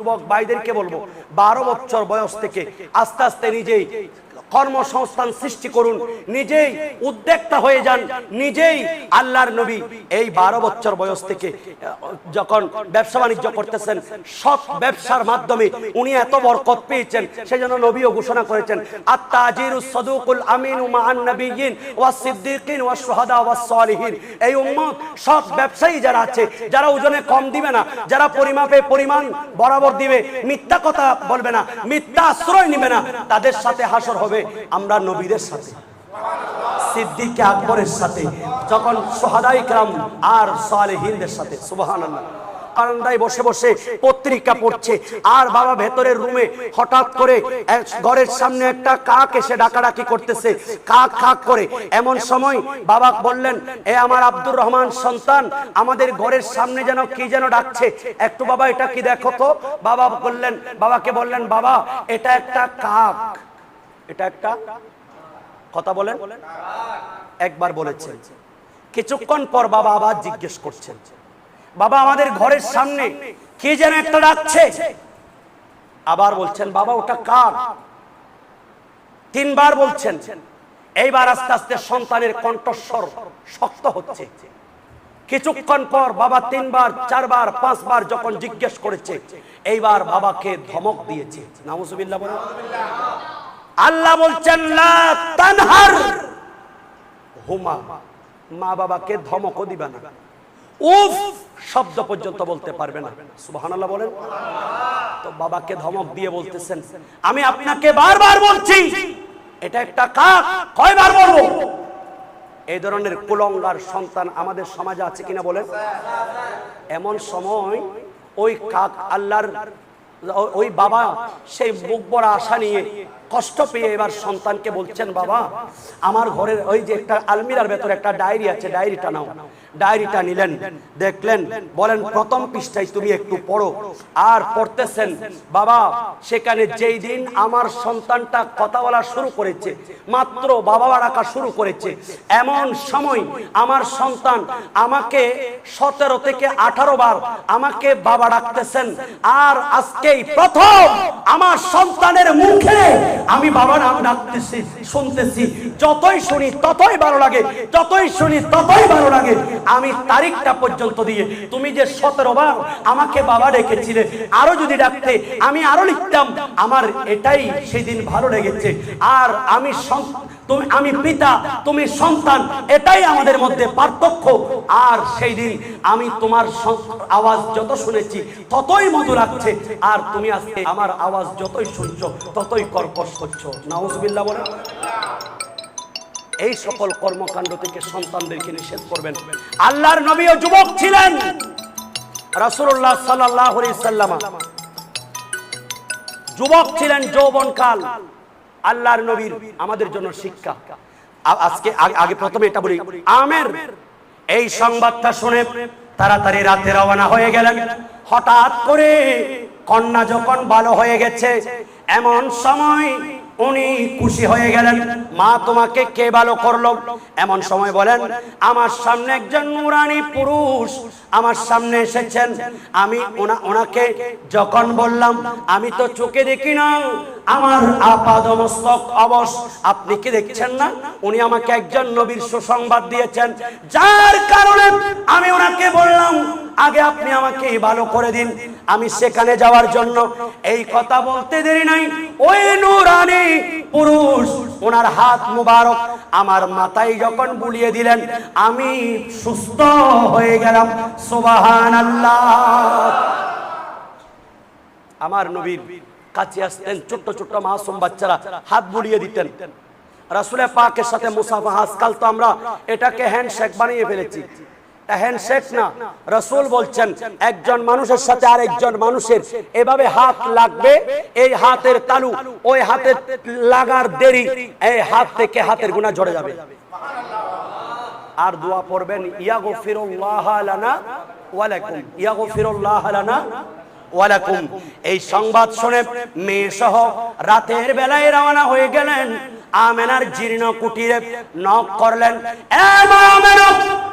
যুবক ভাইদেরকে বলব বারো বছর বয়স থেকে আস্তে আস্তে নিজেই কর্মসংস্থান সৃষ্টি করুন। নিজেই উদ্যোক্তা হয়ে যান। নিজেই আল্লাহর নবী। এই বারো বছর বয়স থেকে, যখন ব্যবসা বাণিজ্য করতেছেন, সৎ ব্যবসার মাধ্যমে উনি এত বরকত পেয়েছেন, সেজন্য নবীও ঘোষণা করেছেন আমিনু এই উম্মত সৎ ব্যবসায়ী যারা আছে, যারা ওজনে কম দিবে না, যারা পরিমাপে পরিমাণ বরাবর দিবে, মিথ্যা কথা বলবে না, মিথ্যা আশ্রয় নিবে না, তাদের সাথে হাসর হবে আমরা নবীদের সাথে। সিদ্দিক আকবরের সাথে, যখন সোহাদাই কাম আর সালেহিনদের সাথে বারান্দায় বসে বসে পত্রিকা পড়ছে, আর বাবা ভেতরের রুমে হঠাৎ করে ঘরের সামনে একটা কাক এসে ডাকাডাকি করতেছে, কাক কাক করে। এমন সময় বাবা বললেন, এ আমার আব্দুর রহমান সন্তান, আমাদের ঘরের সামনে যেন কি যেন ডাকছে? একটু বাবা এটা কি দেখো তো? বাবা বললেন, বাবাকে বললেন, বাবা, এটা একটা কাক। এটা একটা কথা বলেন, একবার বলেছেন কিছুক্ষণ পর বাবা আবার জিজ্ঞেস করছেন বাবা, আমাদের ঘরের সামনে কে যেন একটা ডাকছে? আবার বলছেন, বাবা, ওটা কার? তিনবার বলছেন, এইবার আস্তে আস্তে সন্তানের কণ্ঠস্বর শক্ত হচ্ছে। কিছুক্ষণ পর বাবা তিনবার, চারবার, পাঁচবার যখন জিজ্ঞেস করেছে, এইবার বাবাকে ধমক দিয়েছে। নামুজুবিল্লাহ বলেন। আল্লাহ বলছেন, লা তানহার। হুমা, মা বাবাকে ধমকও দিবে না। উফ, শব্দ পর্যন্ত বলতে পারবে না। সুবহানাল্লাহ বলেন। তো বাবাকে ধমক দিয়ে বলতেছেন, আমি আপনাকে বারবার বলছি, এটা একটা কাক, কয়বার বলব? এই ধরনের কুলঙ্গার সন্তান আমাদের সমাজে আছে কিনা বলেন? এমন সময় ওই কাক আল্লাহর ওই বাবা, সেই মুখ বড় আশা নিয়ে কষ্ট পেয়ে এবার সন্তানকে বলছেন, বাবা, আমার ঘরের ওই যে একটা আলমিরার ভেতরে একটা ডায়েরি আছে, ডায়েরিটা নাও। ডায়েরিটা নিলেন, দেখলেন, বলেন, প্রথম পৃষ্ঠায় তুমি একটু পড়ো। আর পড়তেছেন, বাবা, সেখানে যেই দিন আমার সন্তানটা কথা বলা শুরু করেছে, মাত্র বাবা ডাকা শুরু করেছে, এমন সময় আমার সন্তান আমাকে সতেরো থেকে আঠারো বার আমাকে বাবা ডাকতেছেন, আর আজকেই প্রথম আমার সন্তানের মুখে আমি বাবা নাম ডাকতেছি, শুনতেছি। যতই শুনি ততই ভালো লাগে, যতই শুনি ততই ভালো লাগে। আমি তারিখটা পর্যন্ত দিয়ে, তুমি যে সতেরো বার আমাকে বাবা ডেকেছিলে, আরও যদি ডাকতে, আমি আরও লিখতাম। আমার এটাই সেদিন ভালো লেগেছে। আর আমি তুমি, আমি পিতা, তুমি সন্তান, এটাই আমাদের মধ্যে পার্থক্য। আর সেই দিন আমি তোমার আওয়াজ যত শুনেছি, ততই মধু লাগছে। আর তুমি আজকে আমার আওয়াজ যতই শুনছো, ততই কর্কশ করছ। নাউজবিল্লাহ বলে এই সকল কর্মকাণ্ড থেকে সন্তানদেরকে নিষেধ করবেন। আল্লাহর নবীও যুবক ছিলেন। রাসূলুল্লাহ সাল্লাল্লাহু আলাইহি সাল্লামা। যুবক ছিলেন যৌবনকাল। আল্লাহর নবীর আমাদের জন্য শিক্ষা। আজকে আগে- প্রথমে এটা বলি, আমের। এই সংবাদটা শুনে তাড়াতাড়ি রাতে রওনা হয়ে গেলেন। হঠাৎ করে কন্যা যখন ভালো হয়ে গেছে, এমন সময় উনি খুশি হয়ে গেলেন। মা তোমাকে কে ভালো করল? এমন সময় বলেন, আমার সামনে একজন নুরানি পুরুষ আমার সামনে এসেছেন। আমি ওনা, ওনাকে যখন বললাম, আমি তো চোখে দেখি না, আমার আপাদমস্তক অবশ, আপনি কি দেখছেন না? উনি আমাকে একজন নবীর সুসংবাদ দিয়েছেন। যার কারণে আমি ওনাকে বললাম আগে আপনি আমাকে ভালো করে দিন। আমি সেখানে যাওয়ার জন্য এই কথা বলতে দেরি নাই। ওই নুরানি পুরুষ, ওনার হাত মুবারক আমার মাথায় যখন বুলিয়ে দিলেন, আমি সুস্থ হয়ে গেলাম। সুবাহান আমার নবীর কাছে আসতেন ছোট্ট ছোট্ট মাসুম বাচ্চারা, হাত বুলিয়ে দিতেন। রাসুলের পাকের সাথে মুসাফা আজকাল তো আমরা এটাকে হ্যান্ডশেক বানিয়ে ফেলেছি। একজন মানুষের সাথে আর মানুষের হাত লাগবে, এই হাতের লাগার দেরি হাত থেকে হাতের গুণা যাবে। আর দোয়া পড়বেন ইয়াগো ফিরুল্লাহ ইয়াগো ফিরুল্লাহ এই সংবাদ শুনে মেয়ে সহ রাতের বেলায় রওনা হয়ে গেলেন। আমেনার জীর্ণ কুটিরে নক করলেন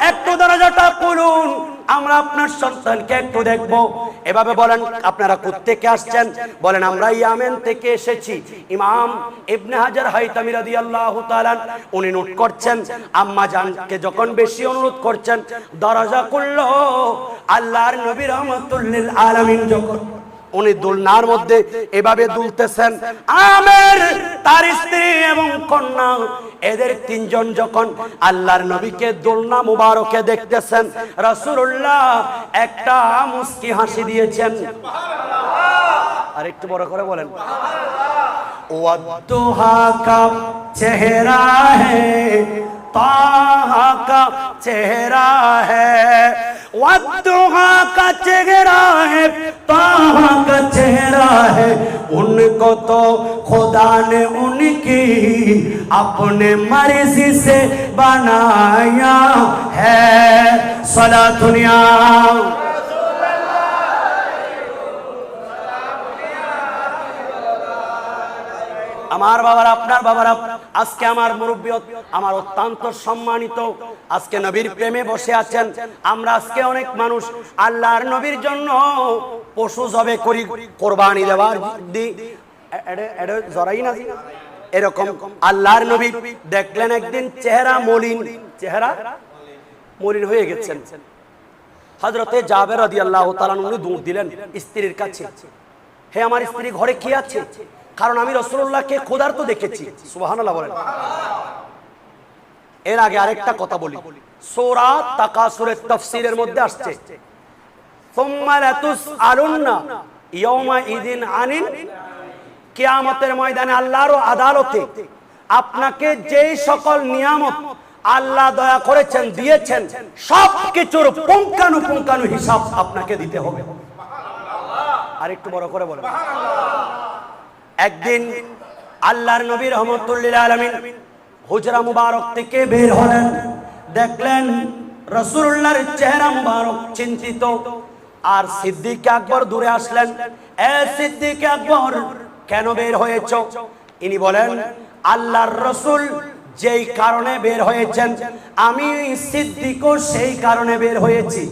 একটু দরজাটা খুলুন, আমরা আপনার সন্তানকে একটু দেখব। এভাবে বলেন, আপনারা থেকে আসছেন? বলেন, আমরা ইয়ামেন থেকে এসেছি। ইমাম ইবনে হাজার হাইতামি রাদিয়াল্লাহু তাআলা, উনি নোট করছেন, আম্মা জানকে যখন বেশি অনুরোধ করছেন, দরজা করল আল্লাহর নবী রহমাতুল্লিল আলামিন যখন উনি দুলনার মধ্যে এভাবে দুলতেছেন। আমের, তার স্ত্রী এবং কন্যা, এদের তিনজন যখন আল্লাহর নবীকে দোলনা মুবারকে দেখতেছেন রসুল্লাহ একটা মুস্কি হাসি দিয়েছেন। আর একটু বড় করে বলেন। চেহারা হে, তাহা চেহারা হে। का चेहरा है ताहा का चेहरा है। उनको तो खुदा ने उनकी अपने मर्ज़ी से बनाया है। सदा दुनिया আমার বাবার, আপনার বাবারা আজকে আমার মুরব্বী আমার অত্যন্ত সম্মানিত। আজকে নবীর প্রেমে বসে আছেন। আমরা আজকে অনেক মানুষ আল্লাহর নবীর জন্য পশু জবে করি, কোরবানি দেওয়ার জরাই না? এরকম আল্লাহর নবী দেখলেন একদিন চেহারা মলিন। চেহারা মলিন হয়ে গেছেন। হজরতে জাবের রাদি আল্লাহ উনি দৌড় দিলেন স্ত্রীর কাছে। হে আমার স্ত্রী, ঘরে কি আছে? কারণ আমি রসুল্লাহকে ক্ষুধার্ত দেখেছি। সুবহানাল্লাহ বলেন। এর আগে আরেকটা কথা বলি। সোরা তাকাসুরের তফসিরের মধ্যে আসছে। কিয়ামতের ময়দানে আল্লাহর আদালতে আপনাকে যেই সকল নিয়ামত আল্লাহ দয়া করেছেন, দিয়েছেন সব কিছুর পুঙ্খানু পুঙ্খানু হিসাব আপনাকে দিতে হবে। আর একটু বড় করে বলেন। একদিন আল্লাহর নবী রহমতুল্লিল আলমিন হুজরা মুবারক থেকে বের হলেন। দেখলেন রসুল্লাহর চেহারা মুবারক, চিন্তিত। আর সিদ্দিক আকবর দূরে আসলেন। এ সিদ্দিক আকবর, কেন বের হয়েছ? ইনি বলেন, আল্লাহর রসুল যেই কারণে বের হয়েছেন, আমি সিদ্দিকও সেই কারণে বের হয়েছি।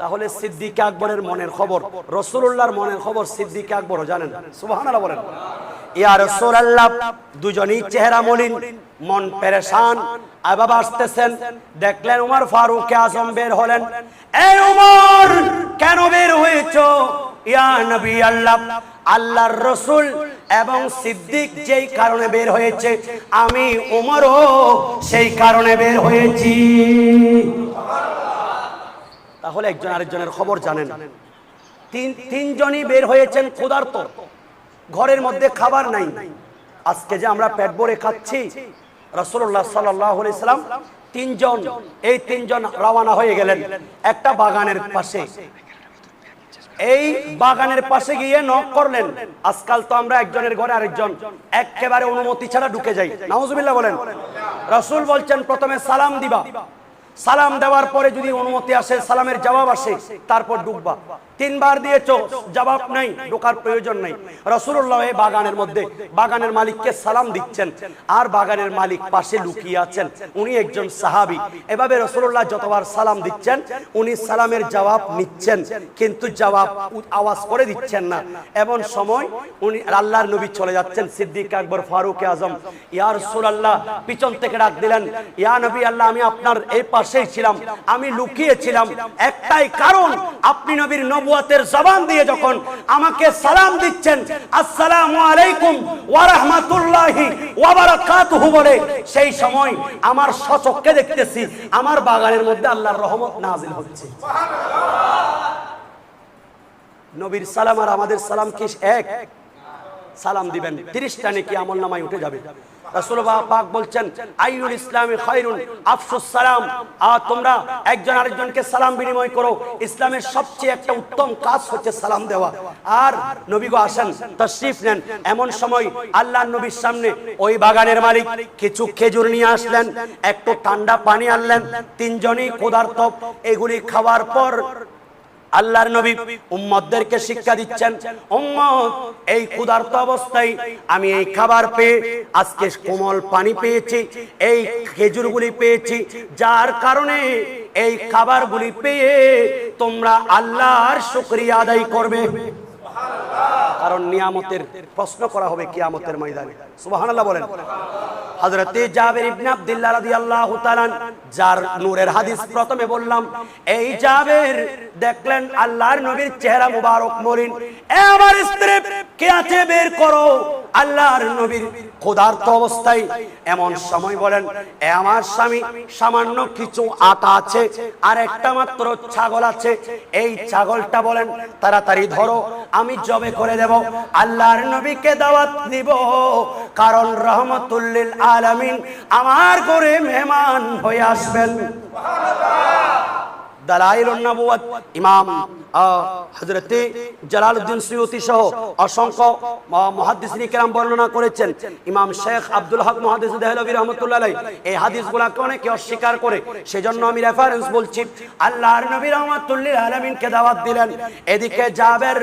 তাহলে সিদ্দিক আকবরের মনের খবর রসুল্লাহর মনের খবর সিদ্দিক আকবরও জানেন। সুবহানাল্লাহ বলেন। ইয়া রাসূলুল্লাহ, দুজনই চেহারা মলিন, মন পেরেশান। আর বাবা, আসতেছেন। দেখলেন উমর ফারুক আজম বের হলেন। এই উমর, কেন বের হয়েছো? ইয়া নবী আল্লাহ, আল্লাহর রসুল এবং সিদ্দিক যেই কারণে বের হয়েছে, আমি উমরও সেই কারণে বের হয়েছি। তাহলে একজন আরেকজনের খবর জানেন। তিন তিনজনই বের হয়েছেন ক্ষুধার্ত। ঘরের মধ্যে খাবার নাই। আজকে যে আমরা পেট ভরে খাচ্ছি রসুল্লাহ সাল্লাম তিনজন, এই তিনজন রওনা হয়ে গেলেন একটা বাগানের পাশে। এই বাগানের পাশে গিয়ে নক করলেন। আজকাল তো আমরা একজনের ঘরে আরেকজন। একেবারে অনুমতি ছাড়া ঢুকে যাই। নাউজুবিল্লাহ বলেন। রসুল বলছেন, প্রথমে সালাম দিবা। সালাম দেওয়ার পরে যদি অনুমতি আসে, সালামের জবাব আসে, তারপর ডুববা। তিনবার দিয়েছ, জবাব নাই, ঢোকার প্রয়োজন নাই। রসুল্লাহ এই বাগানের মধ্যে, বাগানের মালিককে সালাম দিচ্ছেন। আর বাগানের মালিক পাশে লুকিয়ে আছেন। উনি একজন সাহাবি। এভাবে রসুল্লাহ যতবার সালাম দিচ্ছেন, উনি সালামের জবাব নিচ্ছেন। কিন্তু জবাব আওয়াজ করে দিচ্ছেন না। এমন সময় উনি আল্লাহর নবী চলে যাচ্ছেন, সিদ্দিক আকবর, ফারুক আজম। ইয়া রাসূলুল্লাহ, পিছন থেকে ডাক দিলেন, ইয়া নবী আল্লাহ, আমি আপনার এই পাশেই ছিলাম। আমি লুকিয়েছিলাম। একটাই কারণ, আপনি নবীর নবুয়াতের জবান দিয়ে যখন আমাকে সালাম দিচ্ছেন, আসসালামু আলাইকুম ওয়া রাহমাতুল্লাহি ওয়া বারাকাতুহু বলে, সেই সময় আমার সচক্ষে দেখতেছি, আমার বাগানের মধ্যে আল্লাহর রহমত নাজিল হচ্ছে। নবীর সালাম আর আমাদের সালাম কি এক? সালাম দিবেন। তিরিশটা নাকি আমল নামায় উঠে যাবে। কাজ হচ্ছে সালাম দেওয়া। আর এমন সময় নবীর সামনে ওই বাগানের মালিক কিছু খেজুর নিয়ে আসলেন, একটু ঠান্ডা পানি আনলেন, তিনজনই ক্ষুধার্ত। এগুলি খাওয়ার পর আল্লাহর নবী উম্মতদেরকে শিক্ষা দিচ্ছেন, উম্মত, এই ক্ষুধার্ত অবস্থায় আমি এই খাবার পেয়ে, আজকে কোমল পানি পেয়েছি, এই খেজুরগুলি পেয়েছি, যার কারণে এই খাবারগুলি পেয়ে তোমরা আল্লাহর শুকরিয়া আদায় করবে। কারণ নিয়ামতের প্রশ্ন করা হবে কিয়ামতের ময়দানে। সুবহানাল্লাহ বলেন। হযরতে জাবের ইবনে আব্দুল্লাহ রাদিয়াল্লাহু তাআলা যার নূরের হাদিস প্রথমে বললাম, এই জাবের, দেখলেন আল্লাহর নবীর চেহারা মুবারক স্ত্রী, কে আছে বের করো? আল্লাহর নবীর ক্ষুধার্ত অবস্থায় এমন সময় বলেন, এ আমার স্বামী, সামান্য কিছু আটা আছে, আর একটা মাত্র ছাগল আছে। এই ছাগলটা বলেন, তাড়াতাড়ি ধরো, আমি জবে করে দেব। আল্লাহর নবীকে দাওয়াত দিব। কারণ রহমতুল্লিল আলামিন আমার করে মেহমান হয়ে আসবেন। ইমাম জালালউদ্দিন সহ অসংখ্য বর্ণনা করেছেন। ইমাম শেখ আব্দুল হক মুহাদ্দিস দেহলভী রাহমাতুল্লাহ এই হাদিসগুলোকে অনেকে অস্বীকার করে। সেজন্য আমি রেফারেন্স বলছি, আল্লাহর নবী রহমাতুল্লিল আলামিনকে দাওয়াত দিলেন। এদিকে জাবের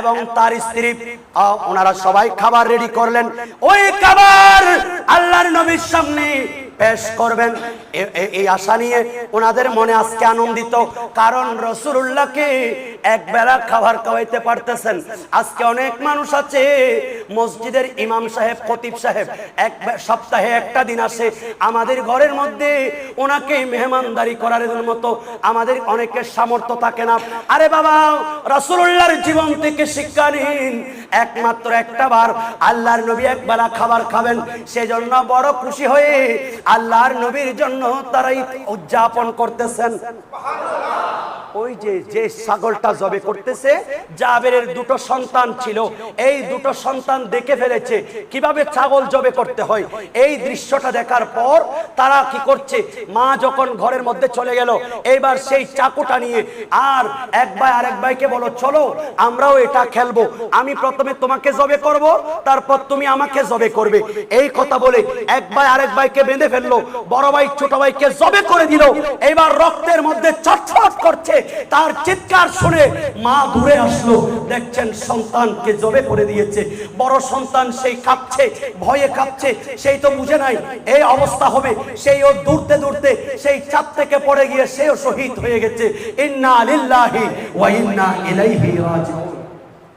এবং তার স্ত্রী ওনারা সবাই খাবার রেডি করলেন। ওই খাবার আল্লাহর নবীর সামনে পেশ করবেন। এই আশা নিয়ে ওনাদের মনে আজকে আনন্দিত। কারণ রসুল্লাহকে এক বেলা খাবার খাওয়াইতে পারতেছেন। আজকে অনেক মানুষ আছে, মসজিদের ইমাম সাহেব, খতিব সাহেব, এক সপ্তাহে একটা দিন আসে। আমাদের ঘরের মধ্যে ওনাকে মেহমানদারি করার মতো আমাদের অনেকের সামর্থ্য থাকে না। আরে বাবা রসুল্লাহর জীবন থেকে শিক্ষা নিন। একমাত্র একটা বার আল্লাহর নবী একবেলা খাবার খাবেন। সেজন্য বড় খুশি হয়ে আল্লাহর নবীর জন্য তারাই উদযাপন করতেছেন। ওই যে যে ছাগলটা জবে করতেছে, জাবেরের দুটো সন্তান ছিল। এই দুটো সন্তান দেখে ফেলেছে, কীভাবে ছাগল জবে করতে হয়? এই দৃশ্যটা দেখার পর তারা কি করছে? মা যখন ঘরের মধ্যে চলে গেল, এইবার সেই চাকুটা নিয়ে আর এক ভাই আরেক ভাইকে বলো, চলো, আমরাও এটা খেলব। আমি প্রথমে তোমাকে জবে করব, তারপর তুমি আমাকে জবে করবে। এই কথা বলে এক ভাই আরেক ভাইকে বেঁধে ফেলল। বড় ভাই, ছোট ভাইকে জবে করে দিল। এবার রক্তের মধ্যে ছটফট করছে। তার চিৎকার শুনে মা দূরে আসলো। দেখছেন সন্তানকে জবে করে দিয়েছে। বড় সন্তান সেই কাঁপছে, ভয়ে কাঁপছে, সেই তো বুঝে নাই এই অবস্থা হবে। সেই ও দূরতে দূরতে সেই চাপ থেকে পড়ে গিয়ে সেও শহীদ হয়ে গেছে। ইন্না লিল্লাহি ওয়া ইন্না ইলাইহি রাজিউন।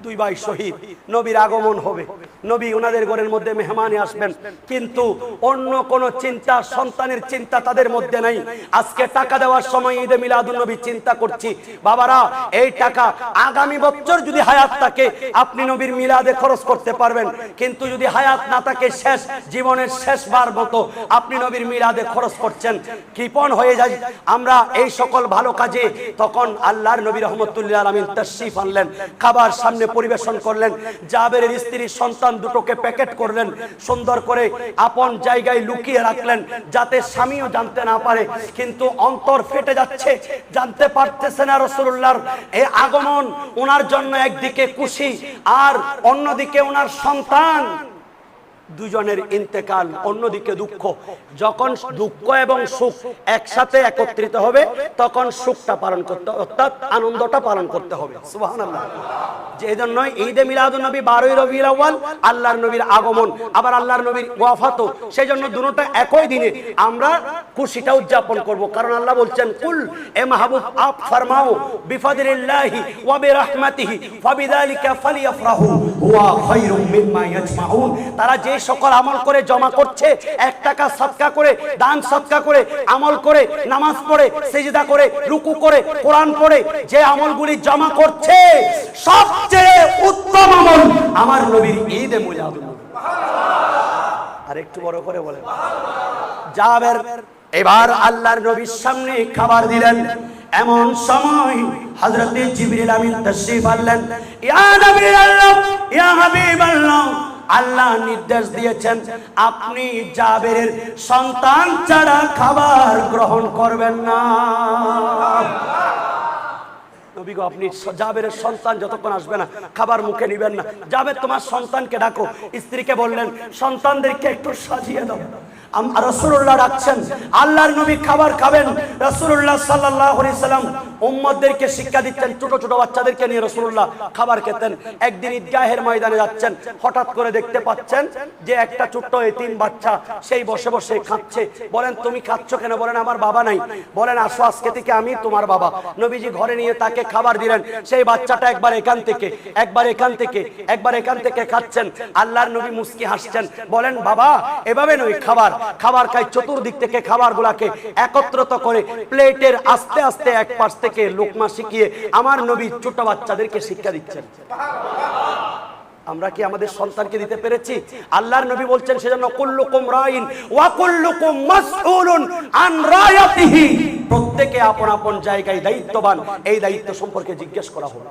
দুই ভাই শহীদ, নবীর আগমন হবে। নবী ওনাদের ঘরের মধ্যে মেহমানে আসবেন। কিন্তু অন্য কোন চিন্তা, সন্তানের চিন্তা তাদের মধ্যে নাই। আজকে টাকা দেওয়ার সময় ঈদে মিলাদুল নবী চিন্তা করছি। বাবারা, এই টাকা আগামী বছর যদি হায়াত থাকে, আপনি নবীর মিলাদে খরচ করতে পারবেন। কিন্তু যদি হায়াত না থাকে, শেষ, জীবনের শেষবার মতো আপনি নবীর মিলাদে খরচ করছেন। কৃপণ হয়ে যায় আমরা এই সকল ভালো কাজে তখন আল্লাহর নবী রহমতুল্লাহ আলমিন তশরিফ আনলেন। খাবার সামনে পরিবেশন করলেন। জাবেরের স্ত্রীর সন্তান দুটোকে প্যাকেট করলেন, সুন্দর করে আপন জায়গায় লুকিয়ে রাখলেন যাতে স্বামীও জানতে না পারে। কিন্তু অন্তর ফেটে যাচ্ছে, জানতে পারতেছে না রসুল্লাহর এ আগমন। ওনার জন্য একদিকে খুশি আর অন্যদিকে ওনার সন্তান। দুজনের ইন্তেকাল, অন্যদিকে দুঃখ। যখন দুঃখ এবং সুখ একসাথে একত্রিত হবে, তখন সুখটা পালন করতে অর্থাৎ আনন্দটা পালন করতে হবে। এই ঈদে নবী বারোই আল্লাহর নবীর আগমন, আবার আল্লাহর নবীর সেই জন্য একই দিনে আমরা খুশিটা উদযাপন করব। কারণ আল্লাহ বলছেন, কুল এ মাহবুব, আপ ফরমাও, বিফাদিলিল্লাহি ওয়া বিরহমাতিহি ফালিয়াফরাহু মিম্মা ইয়াজমাউন। তারা যে সকল আমল করে জমা করছে, এক টাকা সদকা করে, দান সদকা করে, আমল করে, নামাজ পড়ে, সেজদা করে, রুকু করে, কোরআন পড়ে, যে আমলগুলি জমা করছে, সবচেয়ে উত্তম আমল আমার নবীর ঈদে মুজাদুল আর একটু বড় করে জাবের, এবার আল্লাহর নবীর সামনে খাবার দিলেন। এমন সময় হযরতে জিবরিল আমিন আনলেন। ইয়া নবী আল্লাহ, ইয়া হাবিব আল্লাহ আল্লাহ নির্দেশ দিয়েছেন, আপনি জাবেরের সন্তান ছাড়া খাবার গ্রহণ করবেন না। নবী গো, আপনি জাবেরের সন্তান যতক্ষণ আসবে না, খাবার মুখে নিবেন না। জাবের, তোমার সন্তানকে ডাকো। স্ত্রীকে বললেন, সন্তানদেরকে একটু সাজিয়ে দাও। রসুল্লাহ ডাকছেন, আল্লাহর নবী খাবার খাবেন। রসুল্লাহ সাল্লাহ সাল্লাম উম্মদদেরকে শিক্ষা দিচ্ছেন, ছোট ছোট বাচ্চাদেরকে নিয়ে রসুল্লাহ খাবার খেতেন। একদিন ঈদগাহের ময়দানে যাচ্ছেন, হঠাৎ করে দেখতে পাচ্ছেন যে একটা ছোট্ট এতিম বাচ্চা সেই বসে বসে খাচ্ছে। বলেন, তুমি খাচ্ছ কেন? বলেন, আমার বাবা নাই। বলেন, আসো আজকে থেকে আমি তোমার বাবা। নবীজি ঘরে নিয়ে তাকে খাবার দিলেন। সেই বাচ্চাটা একবার এখান থেকে, একবার এখান থেকে, একবার এখান থেকে খাচ্ছেন। আল্লাহর নবী মুস্কি হাসছেন। বলেন, বাবা, এভাবে নই খাবার। খাবার খাই, চতুর্দিক থেকে খাবার গুলাকে একত্রিত করে, প্লেটের আস্তে আস্তে এক পাশ থেকে লোকমা শিখিয়ে আমার নবী ছোট বাচ্চাদেরকে শিক্ষা দিচ্ছেন। আমরা কি আমাদের সন্তানকে দিতে পেরেছি? আল্লাহর নবী বলছেন, সেজন্য কুল্লুকুম রাইন ওয়া কুল্লুকুম মাসউলুন আন রায়াতিহি। প্রত্যেকে আপন আপন জায়গায় দায়িত্ববান। এই দায়িত্ব সম্পর্কে জিজ্ঞেস করা হলো।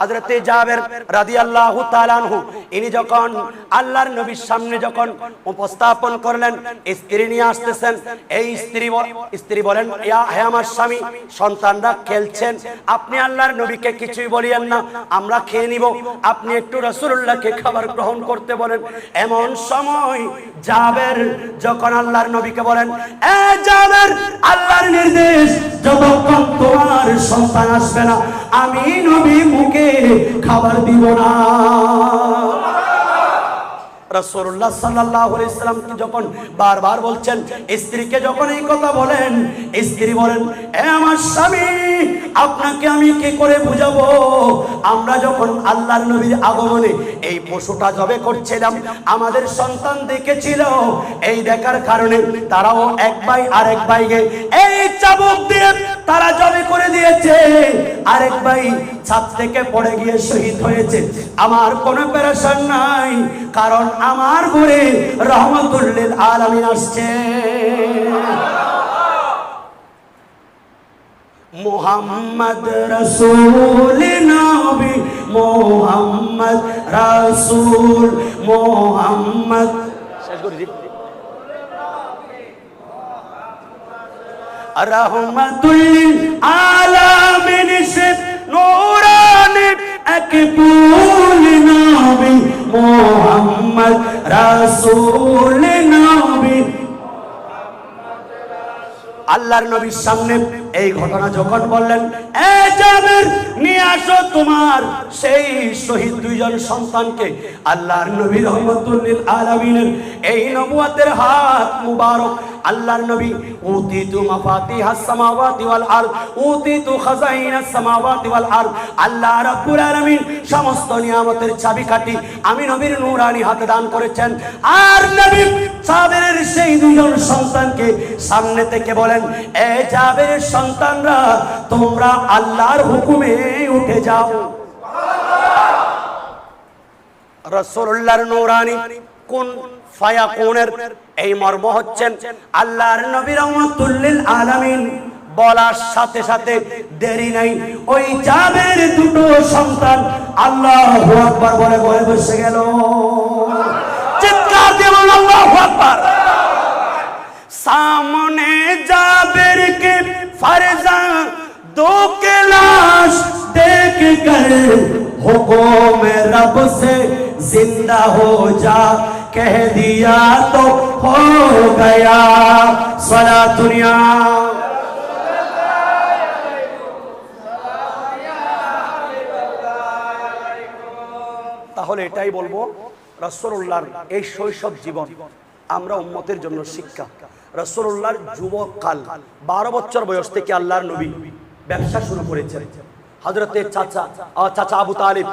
হযরতে জাবের রাদিয়াল্লাহু তাআলা আনহু, ইনি যখন আল্লাহর নবীর সামনে যখন উপস্থাপন করলেন, স্ত্রী নিয়ে আসতেছেন, এই স্ত্রী স্ত্রী বলেন, ইয়া, হে আমার স্বামী, সন্তানরা খেলছেন, আপনি আল্লাহর নবীকে কিছুই বলিয়েন না, আমরা খেয়ে নিব, আপনি একটু রাসূলুল্লাহকে খাবার গ্রহণ করতে বলেন। এমন সময় জাবের যখন আল্লাহর নবীকে বলেন, এ জাবের, আল্লাহর নির্দেশ, যতক্ষণ তোমার সন্তান আসবে না আমি নবী মুখে খাবার দিব না। যখন বারবার বলছেন, স্ত্রীকে যখন এই কথা বলেন, স্ত্রী বলেন আমার স্বামী, আপনাকে আমি কি করে বুঝাবো? আমরা যখন আল্লাহর নবীর আগমনে এই পশুটা জবে করছিলাম, আমাদের সন্তান দেখেছিল, এই দেখার কারণে তারাও এক ভাই আর এক ভাইকে এই চাবুক দিয়ে তারা জবে করে দিয়েছে। আরেক ভাই ছাদ থেকে পড়ে গিয়ে শহীদ হয়েছে। আমার কোনো পেরেশান নাই, কারণ আমার ঘরে রহমতুল্লিল আলামিন আসছে। মোহাম্মদ রসুল নবী, মোহাম্মদ রসুল, মোহাম্মদ শেষ করে রহমতুল্লিল আলামিন সে নূরানি এক পুল নবী মোহাম্মদ রাসূল নবী। আল্লাহর নবীর সামনে এই ঘটনা যখন বললেন জাবের, নিয়ে আসো তোমার সেই শহীদ দুইজন সন্তানকে। আল্লাহর নবী রহমতুল্লিল আলামিনের এই নবুয়াতের হাত মুবারক। আল্লাহর নবী, উতিতু মাফাতিহাস সামাওয়াতি ওয়াল আরদ, উতিতু খাজাইনাস সামাওয়াতি ওয়াল আরদ। আল্লাহ রাব্বুল আলামিন সমস্ত নিয়ামতের চাবিকাঠি আমি নবীর নূরানি হাতে দান করেছেন। আর নবী সাবেরের সেই দুজন সন্তানকে সামনে থেকে বলেন, এ জাবেরের সন্তানরা, তোমরা আল্লাহর হুকুমে উঠে যাও। রসুল্লাহর নৌরানি কোন এই মর্ম হচ্ছেন আল্লাহর আলামিন। বলার সাথে সাথে দেরি নাই। ওই দুটো সন্তান আল্লাহ বলে বয়ে বসে গেল। চিৎকার আল্লাহ সামনে दो के लाश देख कर हुकुम रब से जिंदा हो जा कह दिया तो हो गया सला दुनिया তাহলে এটাই বলবো রাসূলুল্লাহর এই শৈশব জীবন আমরা উম্মতের জন্য শিক্ষা রাসূলুল্লাহর যুবককাল বারো বছর বয়স থেকে আল্লাহর নবী ব্যবসা শুরু করেছেন। হযরতের চাচা চাচা আবু তালিব,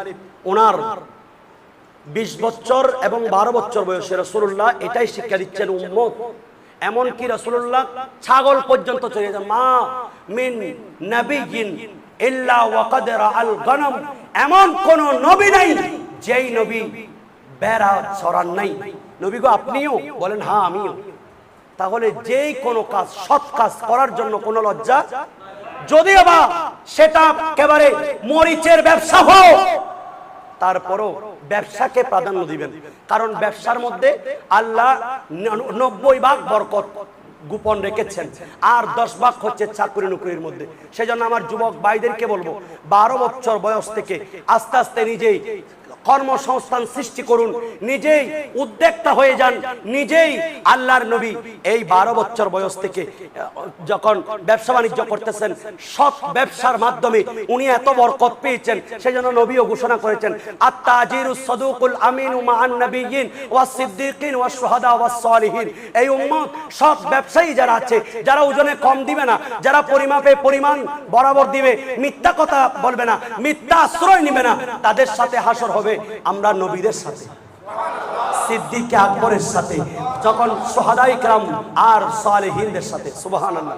ওনার বিশ বছর এবং বারো বছর বয়সে রসুল্লাহ এটাই শিক্ষা দিচ্ছেন, উম্মত, এমনকি রসুল্লাহ ছাগল পর্যন্ত চলে যান। মা, মিন নবীন এমন কোন নবী নাই যেই নবী বেড়া ছড়ান নাই। নবী গো, আপনিও বলেন হ্যাঁ আমিও। তাহলে যেই কোনো কাজ, সৎ কাজ করার জন্য কোনো লজ্জা? যদিও বা সেটা একেবারে মরিচের ব্যবসা হোক, তারপরও ব্যবসাকে প্রাধান্য দিবেন। কারণ ব্যবসার মধ্যে আল্লাহ নব্বই ভাগ বরকত গোপন রেখেছেন, আর দশ ভাগ হচ্ছে চাকরি নকরির মধ্যে। সেজন্য আমার যুবক ভাইদেরকে বলব, বারো বছর বয়স থেকে আস্তে আস্তে নিজেই কর্মসংস্থান সৃষ্টি করুন, নিজেই উদ্যোক্তা হয়ে যান, নিজেই আল্লাহর নবী। এই বারো বছর বয়স থেকে, যখন ব্যবসা বাণিজ্য করতেছেন, সৎ ব্যবসার মাধ্যমে উনি এত বরকত পেয়েছেন, সেজন্য নবীও ঘোষণা করেছেন, আত্তাজিরু সদুকুল আমিনু মান নবিয়িন ওয়াস সিদ্দিকিন ওয়াস শুহাদা ওয়াস সালিহিন। এই উম্মত সৎ ব্যবসায়ী যারা আছে, যারা ওজনে কম দিবে না, যারা পরিমাপে পরিমাণ বরাবর দিবে, মিথ্যা কথা বলবে না, মিথ্যা আশ্রয় নিবে না, তাদের সাথে হাসর হবে। আমরা নবীদের সাথে সিদ্দিক আকবরের সাথে যখন সোহাদাই ক্রাম আর সালেহিনদের সাথে সুবহানাল্লাহ।